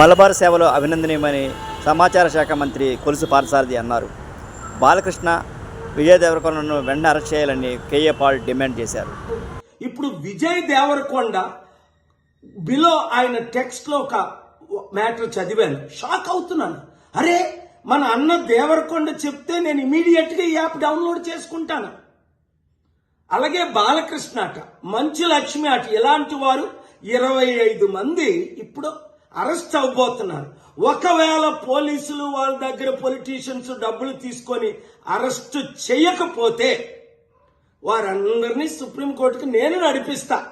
మలబార్ సేవలో అభినందనీయమని సమాచార శాఖ మంత్రి కొలుసు పార్థసారథి అన్నారు. బాలకృష్ణ విజయ్ దేవరకొండను వెంటనే అరెస్ట్ చేయాలని కేఏ పాల్ డిమాండ్ చేశారు. ఇప్పుడు విజయ్ దేవరకొండ బిలో ఆయన టెక్స్ట్లో ఒక మ్యాటర్ చదివాను. షాక్ అవుతున్నాను. అరే మన అన్న దేవరకొండ చెప్తే నేను ఇమీడియట్గా ఈ యాప్ డౌన్లోడ్ చేసుకుంటాను. అలాగే బాలకృష్ణ అట మంచు లక్ష్మి అట ఇలాంటి వారు ఇరవై ఐదు మంది ఇప్పుడు అరెస్ట్ అవ్వబోతున్నారు. ఒకవేళ పోలీసులు వాళ్ళ దగ్గర పొలిటీషియన్స్ డబ్బులు తీసుకొని అరెస్ట్ చేయకపోతే వారందరినీ సుప్రీంకోర్టుకు నేను నడిపిస్తా.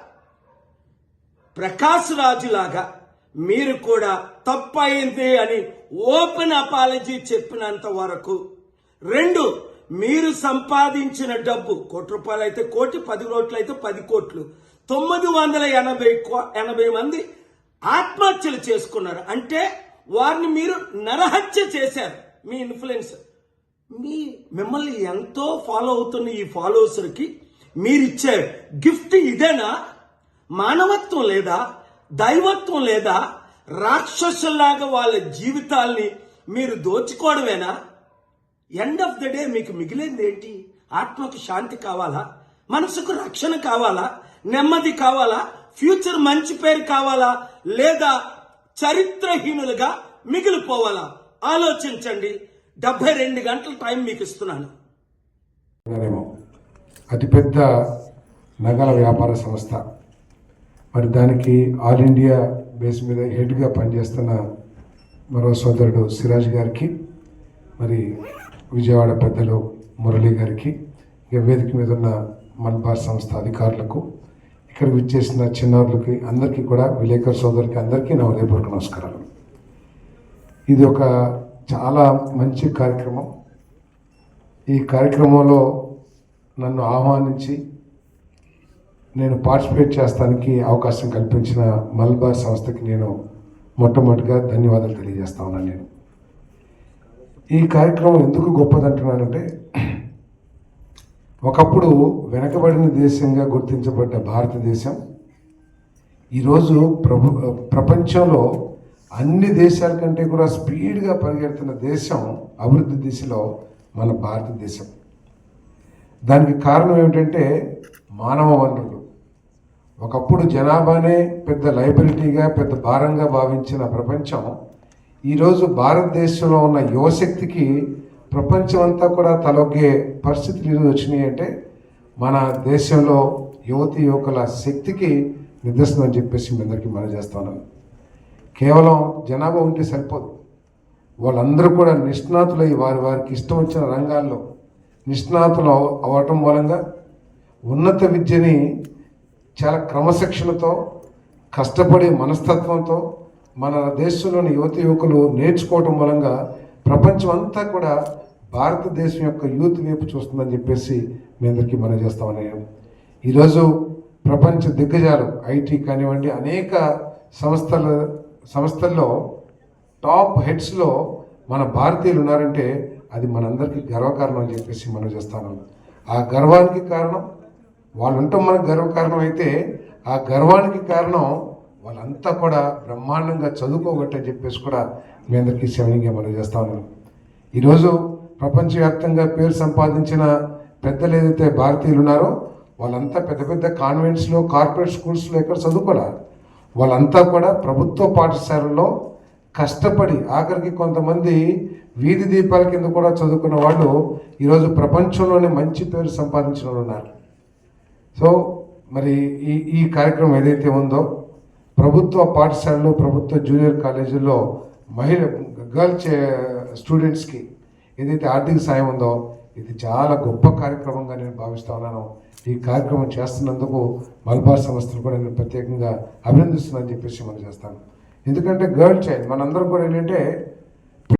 ప్రకాష్ రాజు లాగా మీరు కూడా తప్పయింది అని ఓపెన్ అపాలజీ చెప్పినంత వరకు. రెండు మీరు సంపాదించిన డబ్బు కోటి రూపాయలు అయితే కోటి పది కోట్లు అయితే పది కోట్లు. తొమ్మిది వందల ఎనభై కో- ఎనభై మంది ఆత్మహత్యలు చేసుకున్నారు. అంటే వారిని మీరు నరహత్య చేశారు. మీ ఇన్ఫ్లుయెన్స్. మీ మిమ్మల్ని ఎంతో ఫాలో అవుతున్న ఈ ఫాలోవర్స్కి మీరిచ్చే గిఫ్ట్ ఇదేనా? మానవత్వం లేదా? దైవత్వం లేదా? రాక్షసులాగా వాళ్ళ జీవితాల్ని మీరు దోచుకోవడమేనా? ఎండ్ ఆఫ్ ద డే మీకు మిగిలింది ఏంటి? ఆత్మకు శాంతి కావాలా? మనసుకు రక్షణ కావాలా? నెమ్మది కావాలా? ఫ్యూచర్ మంచి పేరు కావాలా? లేదా చరిత్రహీనులుగా మిగిలిపోవాలా? ఆలోచించండి. డెబ్బై రెండు గంటల టైం మీకు ఇస్తున్నాను. అతిపెద్ద నగల వ్యాపార సంస్థ. మరి దానికి ఆల్ ఇండియా బేస్ మీద హెడ్గా పనిచేస్తున్న మరో సోదరుడు సిరాజ్ గారికి మరి విజయవాడ పెద్దలు మురళి గారికి ఇక వేదిక మీద ఉన్న మల్బార్ సంస్థ అధికారులకు ఇక్కడ విచ్చేసిన చిన్నారులకి అందరికీ కూడా విలేకరు సోదరికి అందరికీ నా హృదయపూర్వక నమస్కారాలు. ఇది ఒక చాలా మంచి కార్యక్రమం. ఈ కార్యక్రమంలో నన్ను ఆహ్వానించి నేను పార్టిసిపేట్ చేస్తానికి అవకాశం కల్పించిన మల్బార్ సంస్థకి నేను మొట్టమొదటిగా ధన్యవాదాలు తెలియజేస్తా ఉన్నాను నేను. ఈ కార్యక్రమం ఎందుకు గొప్పదంటున్నానంటే ఒకప్పుడు వెనకబడిన దేశంగా గుర్తించబడ్డ భారతదేశం. ఈరోజు ప్రభు ప్రపంచంలో అన్ని దేశాల కంటే కూడా స్పీడ్గా పరిగెడుతున్న దేశం అభివృద్ధి దిశలో మన భారతదేశం. దానికి కారణం ఏమిటంటే మానవ వనరులు. ఒకప్పుడు జనాభానే పెద్ద లైబిలిటీగా పెద్ద భారంగా భావించిన ప్రపంచం ఈరోజు భారతదేశంలో ఉన్న యువశక్తికి ప్రపంచం అంతా కూడా తలొగ్గే పరిస్థితులు ఈరోజు వచ్చినాయి అంటే మన దేశంలో యువతి యువకుల శక్తికి నిదర్శనం అని చెప్పేసి మీ అందరికీ మనం చేస్తున్నాను కేవలం జనాభా ఉంటే సరిపోదు. వాళ్ళందరూ కూడా నిష్ణాతులై వారి వారికి ఇష్టం వచ్చిన రంగాల్లో నిష్ణాతులు అవ్వటం మూలంగా ఉన్నత విద్యని చాలా క్రమశిక్షణతో కష్టపడే మనస్తత్వంతో మన దేశంలోని యువతి యువకులు నేర్చుకోవటం మూలంగా ప్రపంచం అంతా కూడా భారతదేశం యొక్క యూత్ వైపు చూస్తుందని చెప్పేసి మీ అందరికీ మనం చేస్తామని ఈరోజు ప్రపంచ దిగ్గజాలు ఐటీ కానివ్వండి అనేక సంస్థల సంస్థల్లో టాప్ హెడ్స్లో మన భారతీయులు ఉన్నారంటే అది మనందరికీ గర్వకారణం అని చెప్పేసి మనం చేస్తాను. ఆ గర్వానికి కారణం వాళ్ళు ఉండటం మనకు గర్వకారణం అయితే ఆ గర్వానికి కారణం వాళ్ళంతా కూడా బ్రహ్మాండంగా చదువుకోగట్టని చెప్పేసి కూడా మీ అందరికీ సెవెనింగ్గా మనం చేస్తా ఉన్నాం. ఈరోజు ప్రపంచవ్యాప్తంగా పేరు సంపాదించిన పెద్దలు ఏదైతే భారతీయులు ఉన్నారో వాళ్ళంతా పెద్ద పెద్ద కాన్వెంట్స్లో కార్పొరేట్ స్కూల్స్లో ఎక్కడ చదువుకోరా వాళ్ళంతా కూడా ప్రభుత్వ పాఠశాలల్లో కష్టపడి ఆఖరికి కొంతమంది వీధి దీపాల కింద కూడా చదువుకున్న వాళ్ళు ఈరోజు ప్రపంచంలోనే మంచి పేరు సంపాదించిన వాళ్ళు ఉన్నారు. సో మరి ఈ ఈ కార్యక్రమం ఏదైతే ఉందో ప్రభుత్వ పాఠశాలలో ప్రభుత్వ జూనియర్ కాలేజీల్లో మహిళ గర్ల్ చే స్టూడెంట్స్కి ఏదైతే ఆర్థిక సాయం ఉందో ఇది చాలా గొప్ప కార్యక్రమంగా నేను భావిస్తా ఉన్నాను. ఈ కార్యక్రమం చేస్తున్నందుకు మల్బార్ సంస్థలు కూడా నేను ప్రత్యేకంగా అభినందిస్తున్నాను చెప్పేసి మనం చేస్తాను. ఎందుకంటే గర్ల్ చైల్డ్ మనందరం కూడా ఏంటంటే